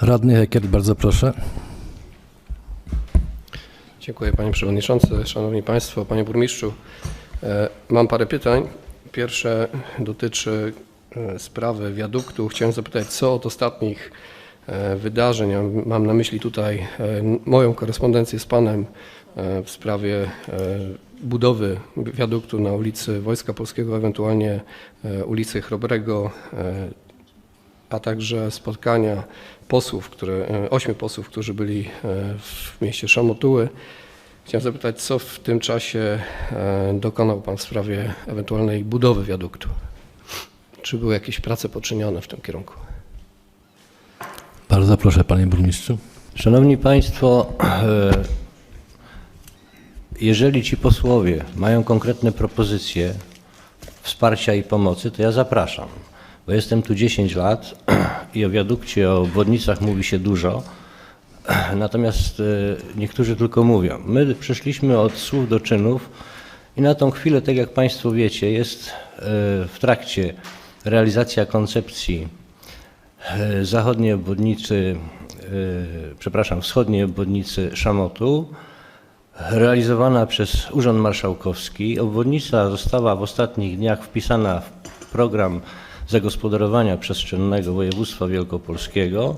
Radny Hekiert, bardzo proszę. Dziękuję Panie Przewodniczący, Szanowni Państwo, Panie Burmistrzu. E, Mam parę pytań. Pierwsze dotyczy e, sprawy wiaduktu. Chciałem zapytać, co od ostatnich e, wydarzeń, mam na myśli tutaj moją korespondencję z Panem w sprawie budowy wiaduktu na ulicy Wojska Polskiego, ewentualnie ulicy Chrobrego, a także spotkania posłów, które, e, ośmiu posłów, którzy byli e, w mieście Szamotuły. Chciałem zapytać, co w tym czasie e, dokonał Pan w sprawie ewentualnej budowy wiaduktu? Czy były jakieś prace poczynione w tym kierunku? Bardzo proszę, panie burmistrzu. Szanowni Państwo, jeżeli ci posłowie mają konkretne propozycje wsparcia i pomocy, to ja zapraszam, bo jestem tu 10 lat i o wiadukcie, o obwodnicach mówi się dużo, natomiast e, niektórzy tylko mówią. My przeszliśmy od słów do czynów i na tą chwilę, tak jak Państwo wiecie, jest e, w trakcie realizacja koncepcji e, zachodniej obwodnicy, przepraszam, wschodniej obwodnicy Szamotu, realizowana przez Urząd Marszałkowski. Obwodnica została w ostatnich dniach wpisana w program zagospodarowania przestrzennego województwa wielkopolskiego.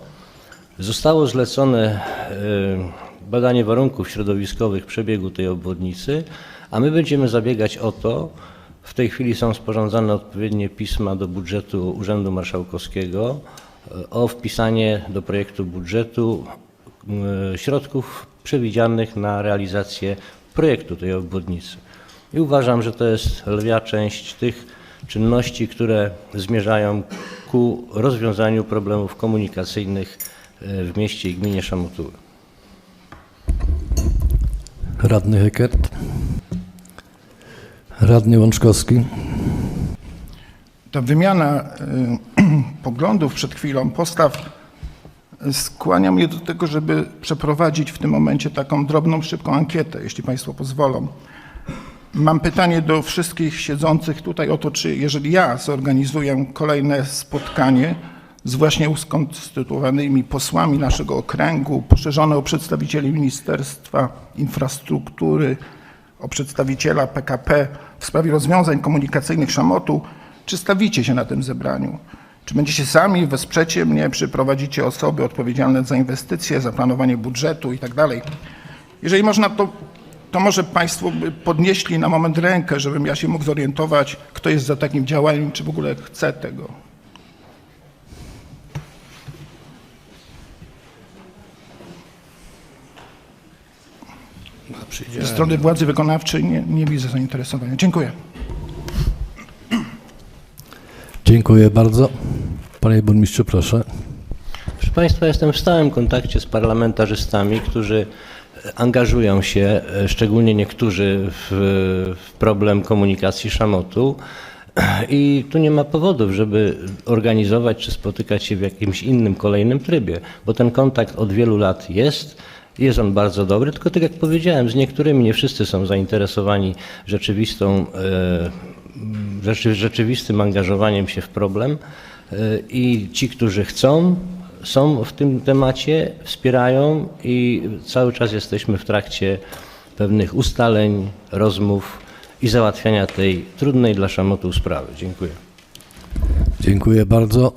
Zostało zlecone e, badanie warunków środowiskowych przebiegu tej obwodnicy, a my będziemy zabiegać o to, w tej chwili są sporządzane odpowiednie pisma do budżetu Urzędu Marszałkowskiego e, o wpisanie do projektu budżetu e, środków przewidzianych na realizację projektu tej obwodnicy. I uważam, że to jest lwia część tych czynności, które zmierzają ku rozwiązaniu problemów komunikacyjnych e, w mieście i gminie Szamotuły. Radny Hekiert. Radny Łączkowski. Ta wymiana y, poglądów przed chwilą, postaw y, skłania mnie do tego, żeby przeprowadzić w tym momencie taką drobną, szybką ankietę, jeśli Państwo pozwolą. Mam pytanie do wszystkich siedzących tutaj o to, czy jeżeli ja zorganizuję kolejne spotkanie z właśnie uskonstytuowanymi posłami naszego okręgu, poszerzone o przedstawicieli Ministerstwa Infrastruktury, o przedstawiciela PKP w sprawie rozwiązań komunikacyjnych Szamotu, czy stawicie się na tym zebraniu? Czy będziecie sami, wesprzecie mnie, przyprowadzicie osoby odpowiedzialne za inwestycje, za planowanie budżetu i tak dalej? Jeżeli można, to, to może Państwo by podnieśli na moment rękę, żebym ja się mógł zorientować, kto jest za takim działaniem, czy w ogóle chce tego. Ze strony władzy wykonawczej nie, nie widzę zainteresowania. Dziękuję. Dziękuję bardzo. Panie burmistrzu, proszę. Proszę Państwa, jestem w stałym kontakcie z parlamentarzystami, którzy angażują się, e, szczególnie niektórzy, w, w problem komunikacji Szamotu. I tu nie ma powodów, żeby organizować czy spotykać się w jakimś innym, kolejnym trybie, bo ten kontakt od wielu lat jest. Jest on bardzo dobry, tylko tak jak powiedziałem, z niektórymi nie wszyscy są zainteresowani rzeczywistą, e, rzeczy, rzeczywistym angażowaniem się w problem e, i ci, którzy chcą, są w tym temacie, wspierają i cały czas jesteśmy w trakcie pewnych ustaleń, rozmów i załatwiania tej trudnej dla szamotu sprawy. Dziękuję. Dziękuję bardzo.